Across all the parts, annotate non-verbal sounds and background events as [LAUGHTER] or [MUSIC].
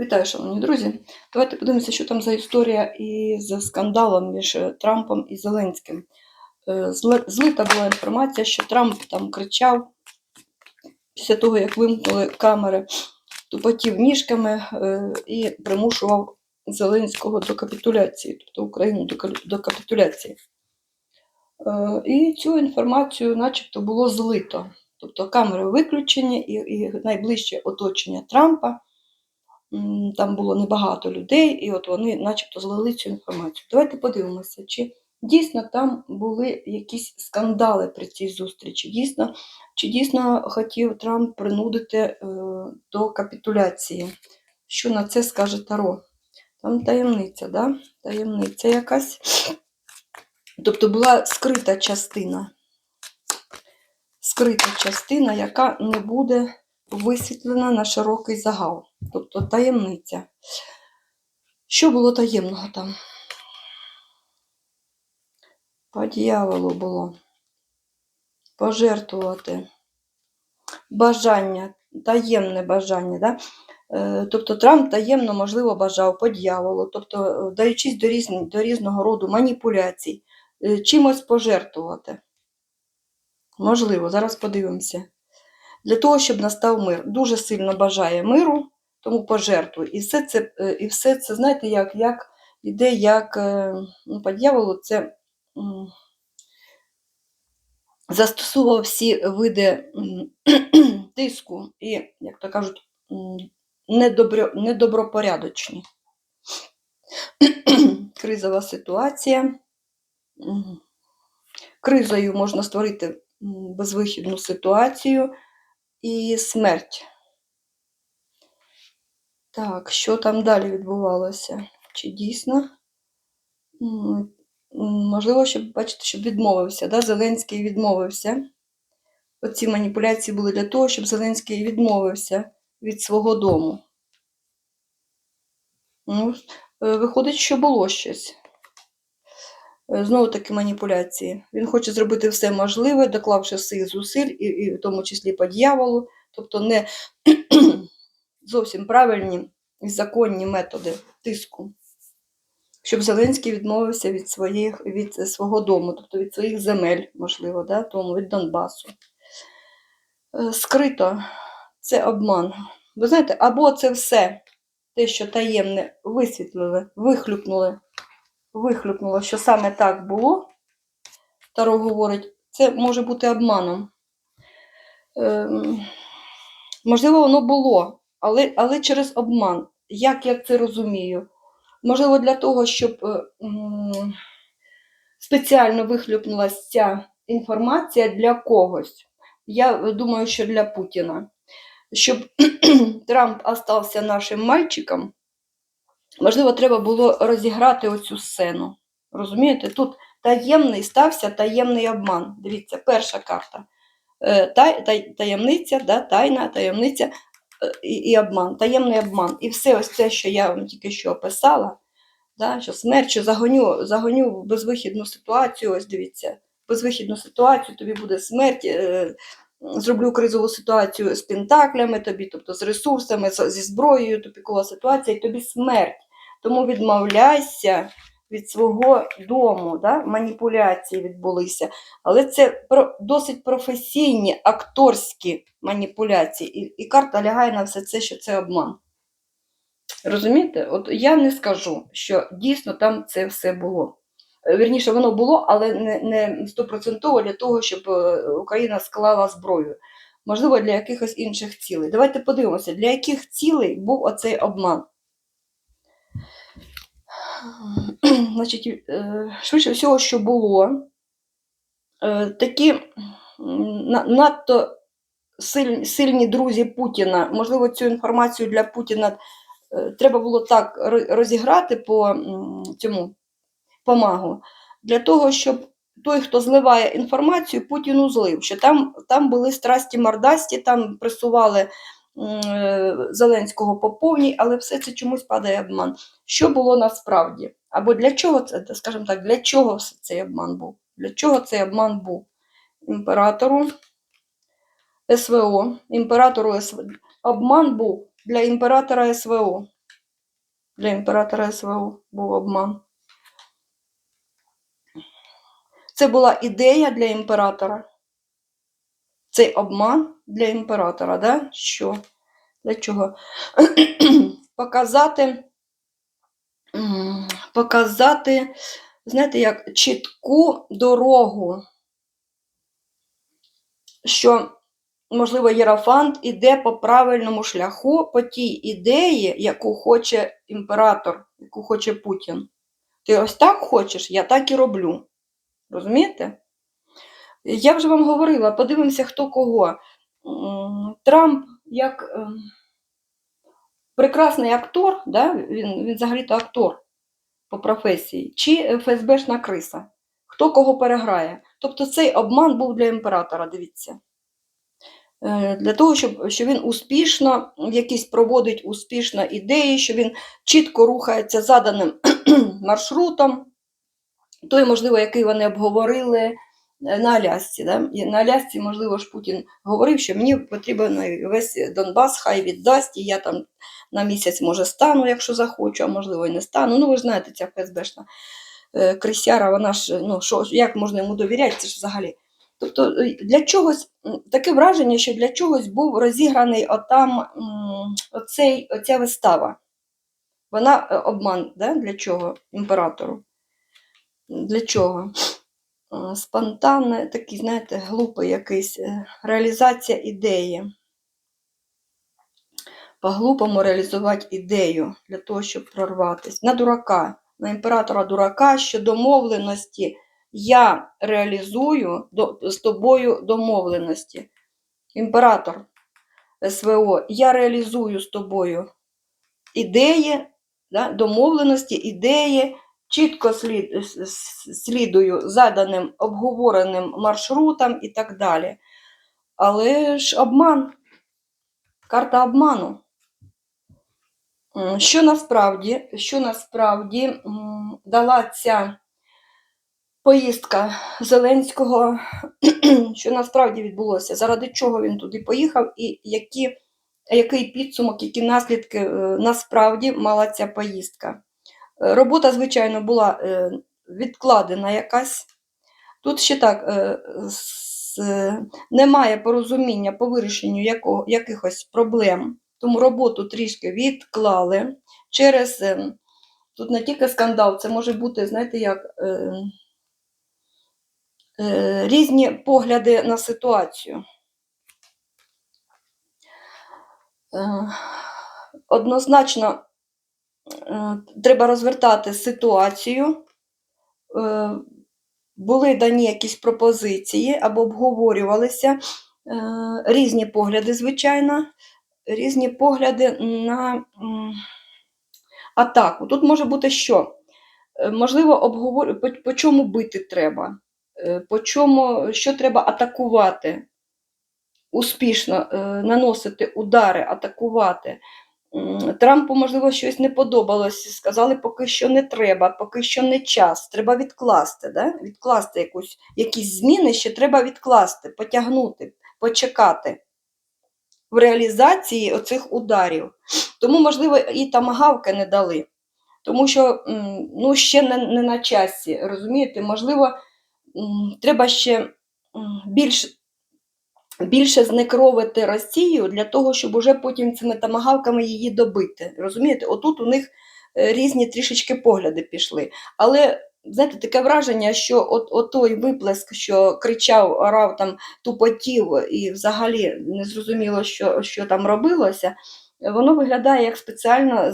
Вітаю, шановні друзі. Давайте подивимося, що там за історія із скандалом між е, Трампом і Зеленським. Е, Злита була інформація, що Трамп там кричав після того, як вимкнули камери, тупотів ніжками е, і примушував Зеленського до капітуляції, тобто Україну до капітуляції. І цю інформацію, начебто, було злито. Тобто камери виключені і, і найближче оточення Трампа. Там було небагато людей, і от вони начебто злили цю інформацію. Давайте подивимося, чи дійсно там були якісь скандали при цій зустрічі. Дійсно, чи дійсно хотів Трамп принудити е, до капітуляції? Що на це скаже Таро? Там таємниця, да? таємниця якась. Тобто була скрита частина. Скрита частина, яка не буде висвітлена на широкий загал. Тобто таємниця. Що було таємного там? По дьяволу було. Пожертвувати. Бажання, таємне бажання. Да? Е, Тобто Трамп таємно, можливо, бажав по дьяволу, тобто е, даючись до, різні, до різного роду маніпуляцій, е, чимось пожертвувати. Можливо, зараз подивимося. Для того, щоб настав мир. Дуже сильно бажає миру, тому пожертвуй. І все це, е, і все це знаєте, як, як іде, як е, ну, по дьяволу, це м, застосовував всі види [CLEARS THROAT] тиску і, як то кажуть, недобро, недобропорядочні. [CLEARS THROAT] Кризова ситуація. Кризою можна створити безвихідну ситуацію і смерть. Так, що там далі відбувалося? Чи дійсно? Можливо, щоб бачите, щоб відмовився. Да? Зеленський відмовився. Оці маніпуляції були для того, щоб Зеленський відмовився від свого дому. Ну, е, виходить, що було щось. Е, Знову таки маніпуляції. Він хоче зробити все можливе, доклавши всіх зусиль, і, і в тому числі по дьяволу, тобто не [CLEARS THROAT] зовсім правильні і законні методи тиску, щоб Зеленський відмовився від, своїх, від свого дому, тобто від своїх земель, можливо, да, тому від Донбасу. Е, Скрито це обман. Ви знаєте, або це все те, що таємне висвітлили, вихлюпнули, вихлюпнуло, що саме так було, Таро говорить, це може бути обманом. Ем, можливо, воно було, але, але через обман. Як я це розумію? Можливо, для того, щоб е, м, спеціально вихлюпнулася ця інформація для когось. Я думаю, що для Путіна. Щоб [CLEARS THROAT] Трамп остався нашим мальчиком, можливо, треба було розіграти оцю сцену. Розумієте? Тут таємний стався таємний обман. Дивіться, перша карта. Е, Тай, тай, таємниця, да, тайна, таємниця е, і, і обман, таємний обман. І все ось це, що я вам тільки що описала, да, що смерть, що загоню, загоню в безвихідну ситуацію, ось дивіться, безвихідну ситуацію, тобі буде смерть, е, зроблю кризову ситуацію з пентаклями, тобі, тобто з ресурсами, зі зброєю, тупікова ситуація, і тобі смерть. Тому відмовляйся від свого дому, да? маніпуляції відбулися. Але це досить професійні акторські маніпуляції. І, і карта лягає на все це, що це обман. Розумієте? От я не скажу, що дійсно там це все було. Е, Вірніше, воно було, але не, стопроцентово для того, щоб е, Україна склала зброю. Можливо, для якихось інших цілей. Давайте подивимося, для яких цілей був оцей обман. [CLEARS THROAT] Значить, е, швидше всього, що було, такі надто сильні, друзі Путіна, можливо, цю інформацію для Путіна треба було так розіграти по цьому помагу, для того, щоб той, хто зливає інформацію, Путіну злив, що там, там були страсті мордасті, там пресували е, Зеленського по повній, але все це чомусь падає обман. Що було насправді? Або для чого це, скажімо так, для чого цей обман був? Для чого цей обман був? Імператору СВО, імператору СВО. Обман був для імператора СВО. Для імператора СВО був обман. Це була ідея для імператора. Цей обман для імператора, да? Що? Для чого? [CLEARS THROAT] показати, показати, знаєте, як чітку дорогу, що, можливо, Єрофант іде по правильному шляху, по тій ідеї, яку хоче імператор, яку хоче Путін. Ти ось так хочеш, я так і роблю. Розумієте? Я вже вам говорила, подивимося, хто кого. Трамп як ем, прекрасний актор, да? він, він взагалі-то актор по професії, чи ФСБшна криса. Хто кого переграє. Тобто цей обман був для імператора, дивіться. Е, Для того, щоб, щоб він успішно, якісь проводить успішно ідеї, що він чітко рухається заданим [CLEARS THROAT] маршрутом, той, можливо, який вони обговорили е, на Алясці. Да? На Алясці, можливо, ж Путін говорив, що мені потрібен весь Донбас, хай віддасть, і я там на місяць, може, стану, якщо захочу, а можливо, і не стану. Ну, ви ж знаєте, ця ФСБшна е, крисяра, вона ж, ну, що, як можна йому довіряти, це ж взагалі. Тобто е, для чогось, таке враження, що для чогось був розіграний отам оцей, оця вистава. Вона обман, да? для чого імператору? Для чого? Е, Спонтанне, такий, знаєте, глупий якийсь е, реалізація ідеї. По-глупому реалізувати ідею для того, щоб прорватися. На дурака, на імператора дурака, що домовленості я реалізую з тобою домовленості. Імператор СВО, я реалізую з тобою ідеї, да, домовленості, ідеї, чітко слід, слідую заданим обговореним маршрутам і так далі. Але ж обман, карта обману. Що насправді, що насправді дала ця поїздка Зеленського, [CLEARS THROAT] що насправді відбулося, заради чого він туди поїхав, і які, який підсумок, які наслідки е, насправді мала ця поїздка. Робота, звичайно, була е, відкладена якась. Тут ще так, е, е, немає порозуміння по вирішенню якихось проблем, тому роботу трішки відклали через. Тут не тільки скандал, це може бути, знаєте, як різні погляди на ситуацію. Однозначно треба розвертати ситуацію. Е, Були дані якісь пропозиції або обговорювалися е, різні погляди, звичайно, різні погляди на атаку. Тут може бути що? Е, Можливо, обговор... по, чому бити треба, Е, по чому, що треба атакувати, успішно е, наносити удари, атакувати. Трампу, можливо, щось не подобалось. Сказали, поки що не треба, поки що не час. Треба відкласти, да? відкласти якусь, якісь зміни ще треба відкласти, потягнути, почекати в реалізації оцих ударів. Тому, можливо, і тамагавки не дали. Тому що ну, ще не, не на часі, розумієте, можливо, треба ще більш більше знекровити Росію для того, щоб уже потім цими тамагавками її добити. Розумієте, отут у них е, різні трішечки погляди пішли. Але знаєте, таке враження, що от, от той виплеск, що кричав, орав там тупотів і взагалі не зрозуміло, що, що там робилося, воно виглядає як спеціально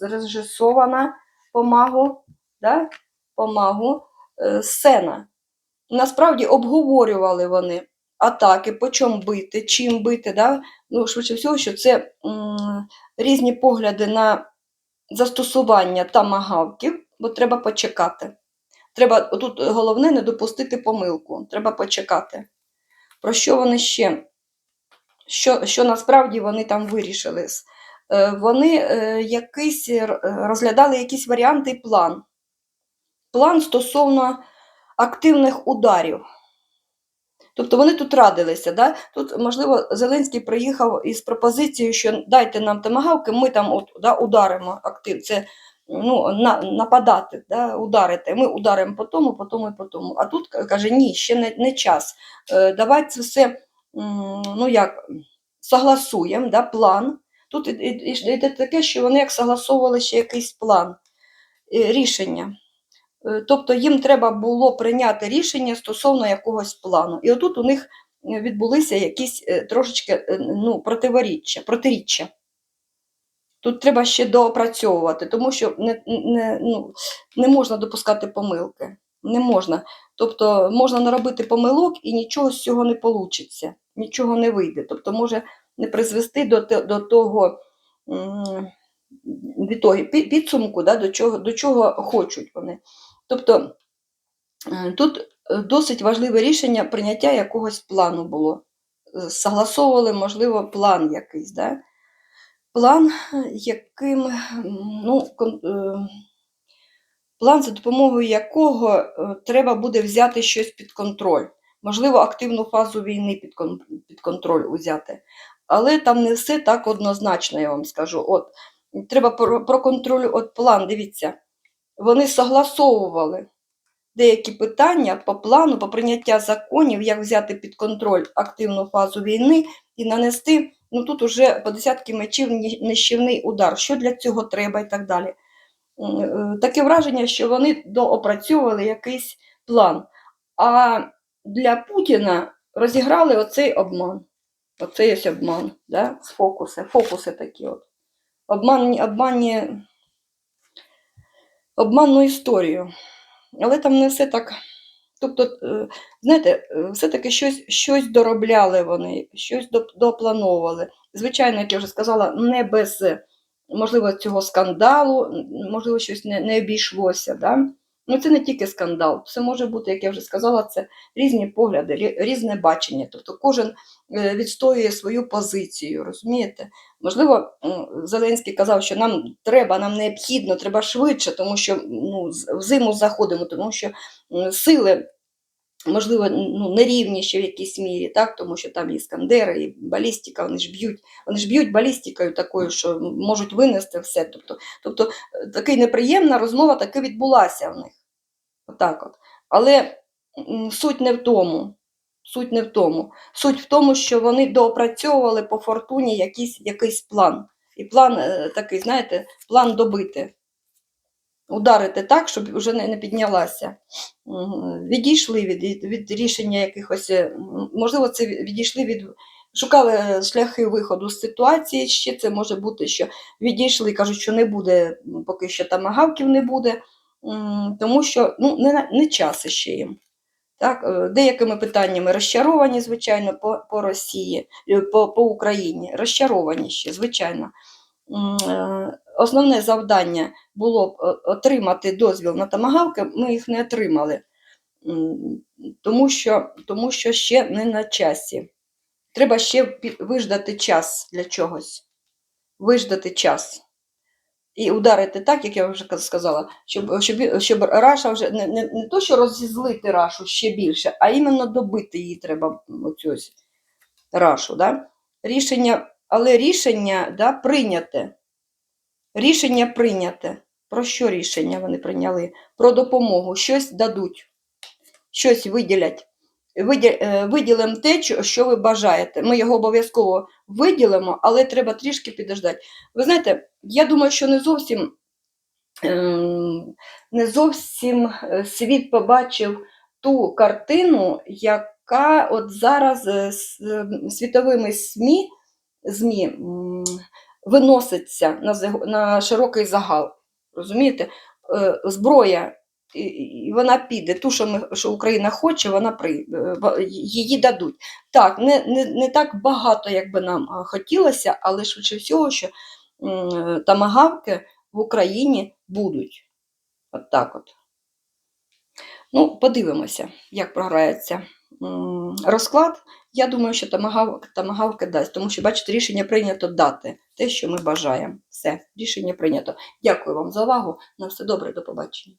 зрежисована помагу, да? помагу е, сцена. Насправді обговорювали вони атаки, по чому бити, чим бити. Да? Ну, швидше всього, що це м, різні погляди на застосування тамагавків, бо треба почекати. Треба, тут головне не допустити помилку, треба почекати. Про що вони ще? Що, що насправді вони там вирішили? Е, Вони е, якийсь розглядали якісь варіанти і план. План стосовно активних ударів. Тобто вони тут радилися. Да? Тут, можливо, Зеленський приїхав із пропозицією, що дайте нам томагавки, ми там от, да, ударимо актив. Це ну, на, нападати, да, ударити. Ми ударимо по тому, по тому і по тому. А тут каже, ні, ще не, не час. Е, давайте це все ну, як, согласуємо, да, план. Тут йде таке, що вони як согласовували ще якийсь план, е, рішення. Е, Тобто їм треба було прийняти рішення стосовно якогось плану. І отут у них е, відбулися якісь е, трошечки ну, противоріччя, протиріччя. Тут треба ще доопрацьовувати, тому що не, не, ну, не можна допускати помилки. Не можна. Тобто можна наробити помилок і нічого з цього не вийде, нічого не вийде. Тобто може не призвести до, до того від того підсумку, да, до, чого, до чого хочуть вони. Тобто е, тут е, досить важливе рішення прийняття якогось плану було. Е, Согласовували, можливо, план якийсь. Да? План, яким, ну, план, за допомогою якого треба буде взяти щось під контроль. Можливо, активну фазу війни під, контроль узяти. Але там не все так однозначно, я вам скажу. От, треба про, про контроль, от план, дивіться, вони согласовували деякі питання по плану, по прийняття законів, як взяти під контроль активну фазу війни і нанести, ну тут уже по десятки мечів нищівний удар. Що для цього треба і так далі. Е, Таке враження, що вони доопрацьовували якийсь план. А для Путіна розіграли оцей обман. Оцей ось обман, да? фокуси, фокуси такі от. Обманні, обманні, обманну історію. Але там не все так. Тобто, е, знаєте, е, все-таки щось, щось доробляли вони, щось доп- доплановували. Звичайно, як я вже сказала, не без, можливо, цього скандалу, можливо, щось не, не обійшлося. Да? Ну, це не тільки скандал, це може бути, як я вже сказала, це різні погляди, різне бачення. Тобто кожен е, відстоює свою позицію, розумієте? Можливо, Зеленський казав, що нам треба, нам необхідно, треба швидше, тому що ну, в зиму заходимо, тому що сили, можливо, ну, нерівні ще в якійсь мірі, так? тому що там і іскандери, і балістика, вони ж б'ють, вони ж б'ють балістикою такою, що можуть винести все. Тобто, тобто е, така неприємна розмова таки відбулася в них. Отак от. Але суть не в тому. Суть не в тому. Суть в тому, що вони доопрацьовували по фортуні якийсь, якийсь план. І план е, такий, знаєте, план добити. Ударити так, щоб вже не, піднялася. Відійшли від, від рішення якихось, е, можливо, це відійшли від. Шукали е, шляхи виходу з ситуації. Ще це може бути, що відійшли, кажуть, що не буде, поки що там тамагавків не буде, тому що ну, не, не час ще їм. Так, е, деякими питаннями розчаровані, звичайно, по, по Росії, по, по Україні. Розчаровані ще, звичайно. Основне завдання було б е, отримати дозвіл на тамагавки, ми їх не отримали, тому що, тому що ще не на часі. Треба ще виждати час для чогось. Виждати час. І ударити так, як я вже сказала, щоб, щоб, щоб Раша вже не, не, не то, що розізлити Рашу ще більше, а іменно добити її треба оцю Рашу. Да? Рішення, але рішення да, прийняте. Рішення прийняте. Про що рішення вони прийняли? Про допомогу. Щось дадуть, щось виділять. Е, Виділимо те, що ви бажаєте. Ми його обов'язково виділимо, але треба трішки підождати. Ви знаєте, я думаю, що не зовсім, ем, не зовсім е, світ побачив ту картину, яка от зараз е, світовими СМІ, ЗМІ виноситься на, на широкий загал. Розумієте? Е, Зброя, і- вона піде. Ту, що, ми, що Україна хоче, вона при, е, її дадуть. Так, не, не, не так багато, як би нам хотілося, але швидше всього, що тамагавки в Україні будуть. От так от. Ну, подивимося, як програється розклад. Я думаю, що тамагав, тамагавки дасть, тому що, бачите, рішення прийнято дати те, що ми бажаємо. Все, рішення прийнято. Дякую вам за увагу. На все добре, до побачення.